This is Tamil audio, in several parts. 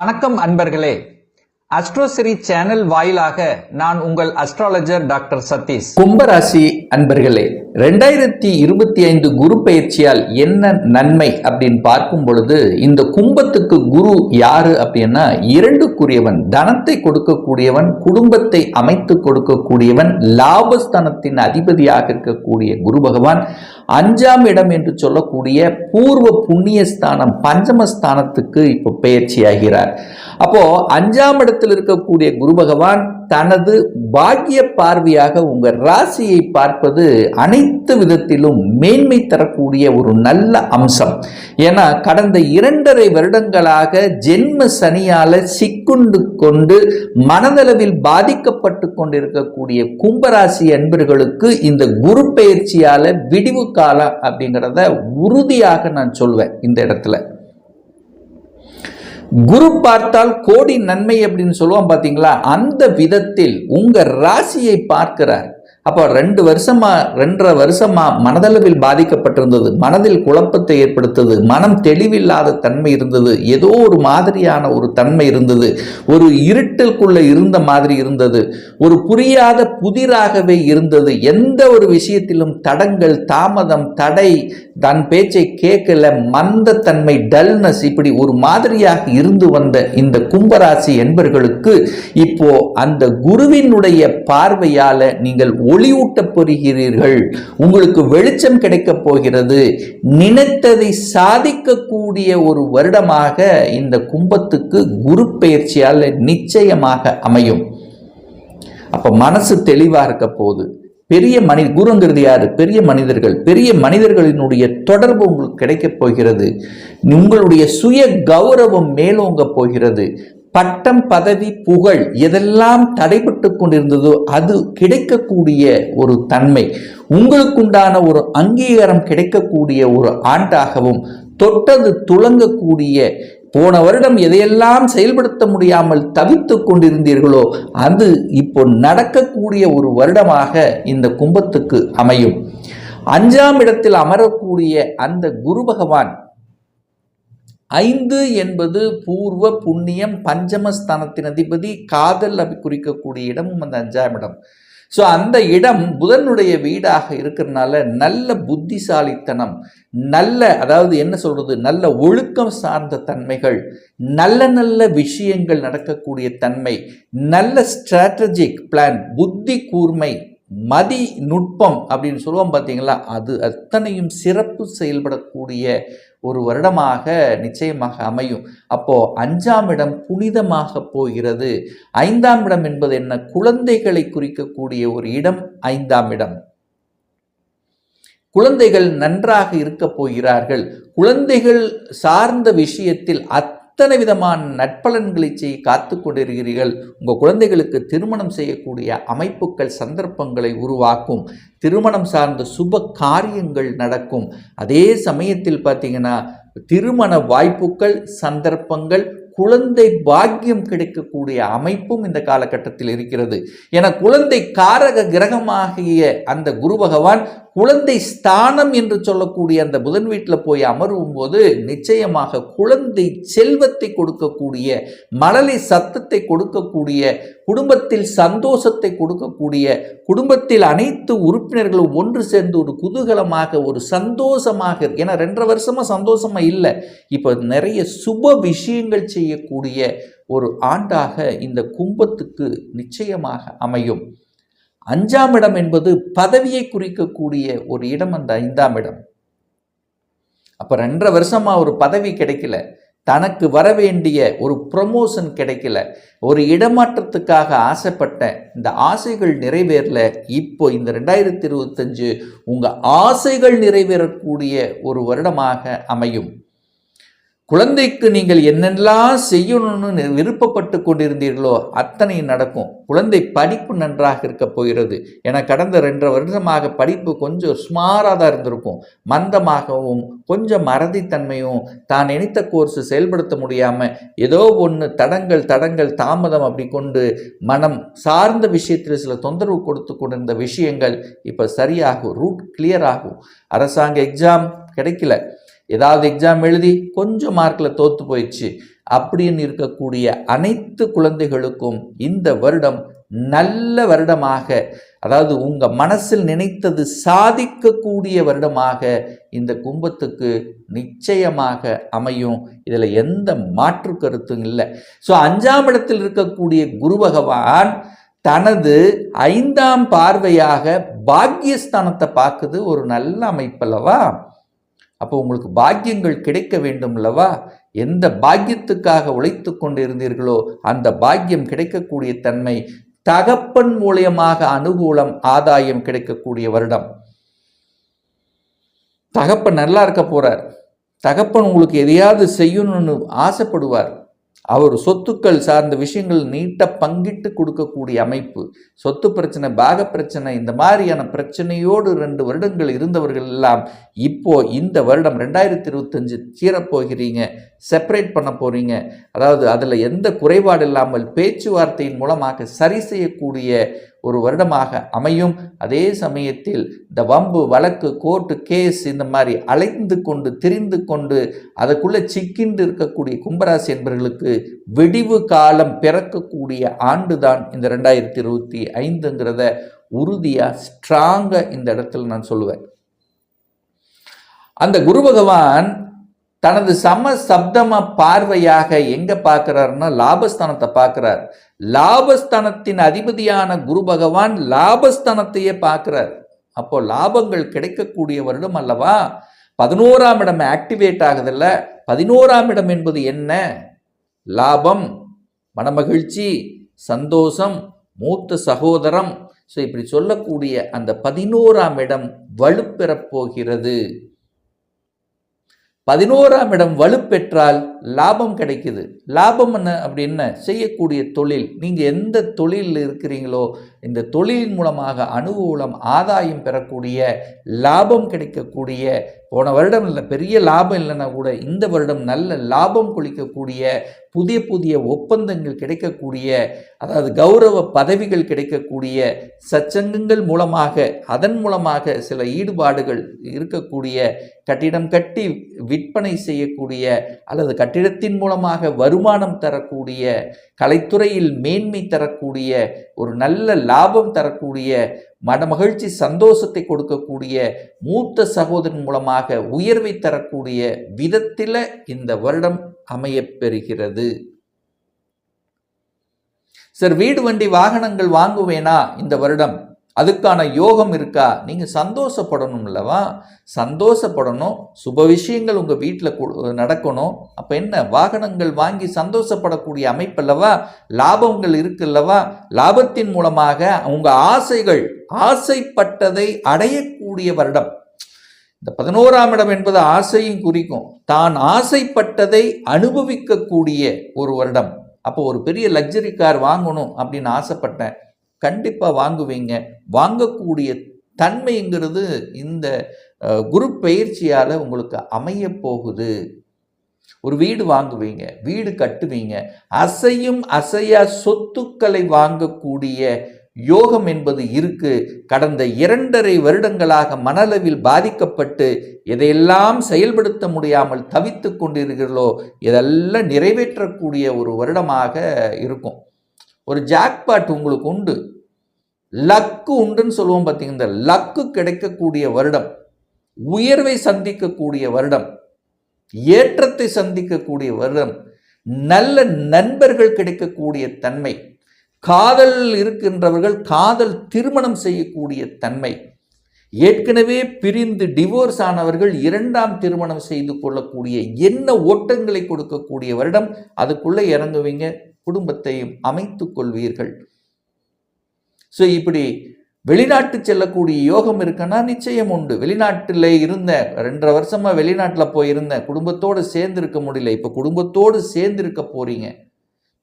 வணக்கம் அன்பர்களே. அஸ்ட்ரோசிரி சேனல் வாயிலாக நான் உங்கள் அஸ்ட்ராலஜர் டாக்டர் சதீஷ். கும்பராசி அன்பர்களே ரெண்டாயிரத்தி இருபத்தி ஐந்து குரு பயிற்சியால் என்ன நன்மை அப்படின்னு பார்க்கும் பொழுது இந்த கும்பத்துக்கு குரு யாரு அப்படின்னா இரண்டுக்குரியவன் தனத்தை கொடுக்கக்கூடியவன் குடும்பத்தை அமைத்து கொடுக்கக்கூடியவன் லாபஸ்தனத்தின் அதிபதியாக இருக்கக்கூடிய குரு பகவான். அஞ்சாம் இடம் என்று சொல்லக்கூடிய பூர்வ புண்ணியஸ்தானம் பஞ்சமஸ்தானத்துக்கு இப்போ பயிற்சியாகிறார். அப்போ அஞ்சாம் இடத்தில் இருக்கக்கூடிய குரு பகவான் தனது பாக்கிய பார்வையாக உங்கள் ராசியை பார்ப்பது அனைத்து விதத்திலும் மேன்மை தரக்கூடிய ஒரு நல்ல அம்சம். ஏன்னா கடந்த இரண்டரை வருடங்களாக ஜென்ம சனியால சிக்குண்டு கொண்டு மனதளவில் பாதிக்கப்பட்டு கொண்டிருக்கக்கூடிய கும்பராசி அன்பர்களுக்கு இந்த குரு பயிற்சியால விடிவு காலம் அப்படிங்கிறத உறுதியாக நான் சொல்வேன் இந்த இடத்துல. குரு பார்த்தால் கோடி நன்மை அப்படின்னு சொல்லுவோம் பார்த்தீங்களா அந்த விதத்தில் உங்கள் ராசியை பார்க்கிறார். அப்போ ரெண்டு வருஷமா ரெண்டரை வருஷமா மனதளவில் பாதிக்கப்பட்டிருந்தது. மனதில் குழப்பத்தை ஏற்படுத்தது. மனம் தெளிவில்லாத தன்மை இருந்தது. ஏதோ ஒரு மாதிரியான ஒரு தன்மை இருந்தது. ஒரு இருட்டுக்குள்ள இருந்த மாதிரி இருந்தது. ஒரு புரியாத புதிராகவே இருந்தது. எந்த ஒரு விஷயத்திலும் தடங்கள் தாமதம் தடை தன் பேச்சை கேட்கல மந்தத்தன்மை டல்னஸ் இப்படி ஒரு மாதிரியாக இருந்து வந்த இந்த கும்பராசி என்பர்களுக்கு இப்போ அந்த குருவினுடைய பார்வையால நீங்கள் ஒளியூட்டப் பெறுகிறீர்கள் உங்களுக்கு வெளிச்சம் கிடைக்கப் போகிறது. நினைத்ததை சாதிக்கக்கூடிய ஒரு வருடமாக இந்த கும்பத்துக்கு குரு பயிற்சியால் நிச்சயமாக அமையும். அப்போ மனசு தெளிவா இருக்க போகுது. பெரிய மனி குருங்கிறது யாரு? பெரிய மனிதர்கள். பெரிய மனிதர்களினுடைய தொடர்பு உங்களுக்கு கிடைக்கப் போகிறது. உங்களுடைய சுய கௌரவம் மேலோங்க போகிறது. பட்டம் பதவி புகழ் எதெல்லாம் தடைபட்டு கொண்டிருந்ததோ அது கிடைக்கக்கூடிய ஒரு தன்மை. உங்களுக்குண்டான ஒரு அங்கீகாரம் கிடைக்கக்கூடிய ஒரு ஆண்டாகவும் தொட்டது துளங்கக்கூடிய போன வருடம் எதையெல்லாம் செயல்படுத்த முடியாமல் தவித்து கொண்டிருந்தீர்களோ அது இப்போ நடக்கக்கூடிய ஒரு வருடமாக இந்த கும்பத்துக்கு அமையும். அஞ்சாம் இடத்தில் அமரக்கூடிய அந்த குரு பகவான் ஐந்து என்பது பூர்வ புண்ணியம் பஞ்சமஸ்தானத்தின் அதிபதி காதல் அப்படி குறிக்கக்கூடிய இடமும் அந்த அஞ்சாம் இடம். ஸோ அந்த இடம் புதனுடைய வீடாக இருக்கிறதுனால நல்ல புத்திசாலித்தனம் நல்ல அதாவது என்ன சொல்கிறது நல்ல ஒழுக்கம் சார்ந்த தன்மைகள் நல்ல நல்ல விஷயங்கள் நடக்கக்கூடிய தன்மை நல்ல ஸ்ட்ராட்டஜிக் பிளான் புத்தி கூர்மை மதி நுட்பம் அப்படின்னு சொல்லுவோம் பார்த்தீங்களா அது அத்தனையும் சிறப்பு செயல்படக்கூடிய ஒரு வருடமாக நிச்சயமாக அமையும். அப்போ அஞ்சாம் இடம் புனிதமாக போகிறது. ஐந்தாம் இடம் என்பது என்ன? குழந்தைகளை குறிக்கக்கூடிய ஒரு இடம் ஐந்தாம் இடம். குழந்தைகள் நன்றாக இருக்க போகிறார்கள். குழந்தைகள் சார்ந்த விஷயத்தில் அத் அத்தனை விதமான நட்பலன்களை செய்ய காத்து கொண்டிருக்கிறீர்கள்? உங்கள் குழந்தைகளுக்கு திருமணம் செய்யக்கூடிய அமைப்புகள் சந்தர்ப்பங்களை உருவாக்கும். திருமணம் சார்ந்த சுப காரியங்கள் நடக்கும். அதே சமயத்தில் பார்த்தீங்கன்னா திருமண வாய்ப்புகள் சந்தர்ப்பங்கள் குழந்தை பாக்கியம் கிடைக்கக்கூடிய அமைப்பும் இந்த காலகட்டத்தில் இருக்கிறது. என குழந்தை காரக கிரகமாகிய அந்த குரு பகவான் குழந்தை ஸ்தானம் என்று சொல்லக்கூடிய அந்த புதன் வீட்டில் போய் அமரும் போது நிச்சயமாக குழந்தை செல்வத்தை கொடுக்கக்கூடிய மழலை சத்தத்தை கொடுக்கக்கூடிய குடும்பத்தில் சந்தோஷத்தை கொடுக்கக்கூடிய குடும்பத்தில் அனைத்து உறுப்பினர்களும் ஒன்று சேர்ந்து ஒரு குதூகலமாக ஒரு சந்தோஷமாக ஏன்னா ரெண்டரை வருஷமாக சந்தோஷமாக இல்லை. இப்போ நிறைய சுப விஷயங்கள் செய்யக்கூடிய ஒரு ஆண்டாக இந்த கும்பத்துக்கு நிச்சயமாக அமையும். அஞ்சாம் இடம் என்பது பதவியை குறிக்கக்கூடிய ஒரு இடம் அந்த ஐந்தாம் இடம். அப்போ ரெண்டரை வருஷமா ஒரு பதவி கிடைக்கல. தனக்கு வர வேண்டிய ஒரு ப்ரொமோஷன் கிடைக்கல. ஒரு இடமாற்றத்துக்காக ஆசைப்பட்ட இந்த ஆசைகள் நிறைவேறல. இப்போ இந்த ரெண்டாயிரத்தி இருபத்தஞ்சு உங்கள் ஆசைகள் நிறைவேறக்கூடிய ஒரு வருடமாக அமையும். குழந்தைக்கு நீங்கள் என்னெல்லாம் செய்யணும்னு விருப்பப்பட்டு கொண்டிருந்தீர்களோ அத்தனை நடக்கும். குழந்தை படிப்பு நன்றாக இருக்க போகிறது. என கடந்த ரெண்டரை வருடமாக படிப்பு கொஞ்சம் சுமாராக தான் இருந்திருக்கும். மந்தமாகவும் கொஞ்சம் மறதித்தன்மையும் தான் நினைத்த கோர்ஸ் செயல்படுத்த முடியாமல் ஏதோ ஒன்று தடங்கள் தடங்கள் தாமதம் அப்படி கொண்டு மனம் சார்ந்த விஷயத்தில் சில தொந்தரவு கொடுத்து கொண்டிருந்த விஷயங்கள் இப்போ சரியாகும் ரூட் கிளியர் ஆகும். அரசாங்க எக்ஸாம் கிடைக்கல. ஏதாவது எக்ஸாம் எழுதி கொஞ்சம் மார்க்கில் தோற்று போயிடுச்சு. அப்படின்னு இருக்கக்கூடிய அனைத்து குழந்தைகளுக்கும் இந்த வருடம் நல்ல வருடமாக அதாவது உங்கள் மனசில் நினைத்தது சாதிக்கக்கூடிய வருடமாக இந்த கும்பத்துக்கு நிச்சயமாக அமையும். இதில் எந்த மாற்று கருத்தும் இல்லை. ஸோ அஞ்சாம் இடத்தில் இருக்கக்கூடிய குரு பகவான் தனது ஐந்தாம் பார்வையாக பாக்கியஸ்தானத்தை பார்க்குது. ஒரு நல்ல அமைப்பல்லவா? அப்போ உங்களுக்கு பாக்கியங்கள் கிடைக்க வேண்டும் அல்லவா எந்த பாக்கியத்துக்காக உழைத்து கொண்டிருந்தீர்களோ அந்த பாக்கியம் கிடைக்கக்கூடிய தன்மை தகப்பன் மூலியமாக அனுகூலம் ஆதாயம் கிடைக்கக்கூடிய வருடம். தகப்பன் நல்லா இருக்க போறார். தகப்பன் உங்களுக்கு எதையாவது செய்யணும்னு ஆசைப்படுவார். அவர் சொத்துக்கள் சார்ந்த விஷயங்கள் நீட்ட பங்கிட்டு கொடுக்கக்கூடிய அமைப்பு. சொத்து பிரச்சனை பாக பிரச்சனை இந்த மாதிரியான பிரச்சனையோடு ரெண்டு வருடங்கள் இருந்தவர்கள் எல்லாம் இப்போ இந்த வருடம் ரெண்டாயிரத்தி இருபத்தஞ்சு தீரப்போகிறீங்க செப்பரேட் பண்ண போறீங்க. அதாவது அதில் எந்த குறைபாடு இல்லாமல் பேச்சுவார்த்தையின் மூலமாக சரி செய்யக்கூடிய ஒரு வருடமாக அமையும். அதே சமயத்தில் இந்த வம்பு வழக்கு கோர்ட்டு கேஸ் இந்த மாதிரி அலைந்து கொண்டு திரிந்து கொண்டு அதுக்குள்ளே சிக்கிண்டு இருக்கக்கூடிய கும்பராசி என்பவர்களுக்கு வெடிவு காலம் பிறக்கக்கூடிய ஆண்டு தான் இந்த ரெண்டாயிரத்தி இருபத்தி ஐந்துங்கிறத உறுதியாக ஸ்ட்ராங்காக இந்த இடத்துல நான் சொல்லுவேன். அந்த குரு பகவான் தனது சம சப்தம பார்வையாக எங்க பார்க்கிறாருன்னா லாபஸ்தானத்தை பார்க்கிறார். லாபஸ்தானத்தின் அதிபதியான குரு பகவான் லாபஸ்தானத்தையே பார்க்கிறார். அப்போ லாபங்கள் கிடைக்கக்கூடிய வருடம் அல்லவா? பதினோராம் இடம் ஆக்டிவேட் ஆகுதில்ல. பதினோராம் இடம் என்பது என்ன? லாபம் மனமகிழ்ச்சி சந்தோஷம் மூத்த சகோதரம். ஸோ இப்படி சொல்லக்கூடிய அந்த பதினோராம் இடம் வலுப்பெறப் போகிறது. பதினோராம் இடம் வலுப்பெற்றால் லாபம் கிடைக்குது. லாபம் என்ன அப்படின்னா செய்யக்கூடிய தொழில். நீங்கள் எந்த தொழிலில் இருக்கிறீங்களோ இந்த தொழிலின் மூலமாக அனுகூலம் ஆதாயம் பெறக்கூடிய லாபம் கிடைக்கக்கூடிய போன வருடம் இல்லை பெரிய லாபம் இல்லைன்னா கூட இந்த வருடம் நல்ல லாபம் கொளிக்கக்கூடிய புதிய புதிய ஒப்பந்தங்கள் கிடைக்கக்கூடிய அதாவது கௌரவ பதவிகள் கிடைக்கக்கூடிய சச்சங்கங்கள் மூலமாக அதன் மூலமாக சில ஈடுபாடுகள் இருக்கக்கூடிய கட்டிடம் கட்டி விற்பனை செய்யக்கூடிய அல்லது கட்டிடத்தின் மூலமாக வருமானம் தரக்கூடிய கலைத்துறையில் மேன்மை தரக்கூடிய ஒரு நல்ல லாபம் தரக்கூடிய மனமகிழ்ச்சி சந்தோஷத்தை கொடுக்கக்கூடிய மூத்த சகோதரன் மூலமாக உயர்வை தரக்கூடிய விதத்தில் இந்த வருடம் அமையப்பெறுகிறது. சார் வீடு வண்டி வாகனங்கள் வாங்குவேனா இந்த வருடம்? அதுக்கான யோகம் இருக்கா? நீங்கள் சந்தோஷப்படணும் அல்லவா சந்தோஷப்படணும். சுப விஷயங்கள் உங்கள் வீட்டில் நடக்கணும். அப்போ என்ன? வாகனங்கள் வாங்கி சந்தோஷப்படக்கூடிய அமைப்பல்லவா லாபங்கள் இருக்குல்லவா லாபத்தின் மூலமாக உங்கள் ஆசைகள் ஆசைப்பட்டதை அடையக்கூடிய வருடம். இந்த பதினோராம் இடம் என்பது ஆசையும் குறிக்கும். தான் ஆசைப்பட்டதை அனுபவிக்கக்கூடிய ஒரு வருடம். அப்போ ஒரு பெரிய லக்ஸரி கார் வாங்கணும் அப்படின்னு ஆசைப்பட்டேன். கண்டிப்பாக வாங்குவீங்க. வாங்கக்கூடிய தன்மைங்கிறது இந்த குரு பயிற்சியால் உங்களுக்கு அமைய போகுது. ஒரு வீடு வாங்குவீங்க வீடு கட்டுவீங்க. அசையும் அசையா சொத்துக்களை வாங்கக்கூடிய யோகம் என்பது இருக்கு. கடந்த இரண்டரை வருடங்களாக மனளவில் பாதிக்கப்பட்டு எதையெல்லாம் செயல்படுத்த முடியாமல் தவித்து கொண்டிருக்கிறீர்களோ இதெல்லாம் நிறைவேற்றக்கூடிய ஒரு வருடமாக இருக்கும். ஒரு ஜாக்பாட் உங்களுக்கு உண்டு. லக்கு உண்டுன்னு சொல்லுவோம் பார்த்தீங்கன்னா இந்த லக்கு கிடைக்கக்கூடிய வருடம் உயர்வை சந்திக்கக்கூடிய வருடம் ஏற்றத்தை சந்திக்கக்கூடிய வருடம் நல்ல நண்பர்கள் கிடைக்கக்கூடிய தன்மை காதல் இருக்கின்றவர்கள் காதல் திருமணம் செய்யக்கூடிய தன்மை ஏற்கனவே பிரிந்து டிவோர்ஸ் ஆனவர்கள் இரண்டாம் திருமணம் செய்து கொள்ளக்கூடிய என்ன ஓட்டங்களை கொடுக்கக்கூடிய வருடம் அதுக்குள்ளே இறங்குவீங்க. குடும்பத்தையும் அமைத்துக் கொள்வீர்கள். ஸோ இப்படி வெளிநாட்டு செல்லக்கூடிய யோகம் இருக்குன்னா நிச்சயம் உண்டு. வெளிநாட்டில் இருந்த ரெண்டரை வருஷமா வெளிநாட்டில் போயிருந்தேன் குடும்பத்தோடு சேர்ந்து இருக்க முடியல. இப்போ குடும்பத்தோடு சேர்ந்து இருக்க போறீங்க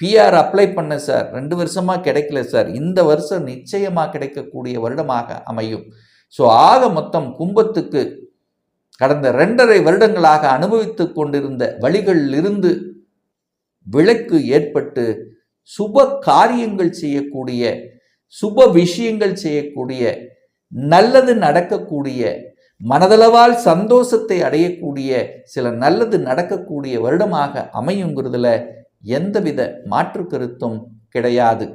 பிஆர் அப்ளை பண்ண சார் ரெண்டு வருஷமா கிடைக்கல சார் இந்த வருஷம் நிச்சயமா கிடைக்கக்கூடிய வருடமாக அமையும். ஸோ ஆக மொத்தம் கும்பத்துக்கு கடந்த ரெண்டரை வருடங்களாக அனுபவித்து கொண்டிருந்த வழிகளிலிருந்து விளக்கு ஏற்பட்டு சுப காரியங்கள் செய்யக்கூடிய சுப விஷயங்கள் செய்யக்கூடிய நல்லது நடக்கக்கூடிய மனதளவால் சந்தோஷத்தை அடையக்கூடிய சில நல்லது நடக்கக்கூடிய வருடமாக அமையுங்கிறதுல எந்தவித மாற்று கருத்தும் கிடையாது.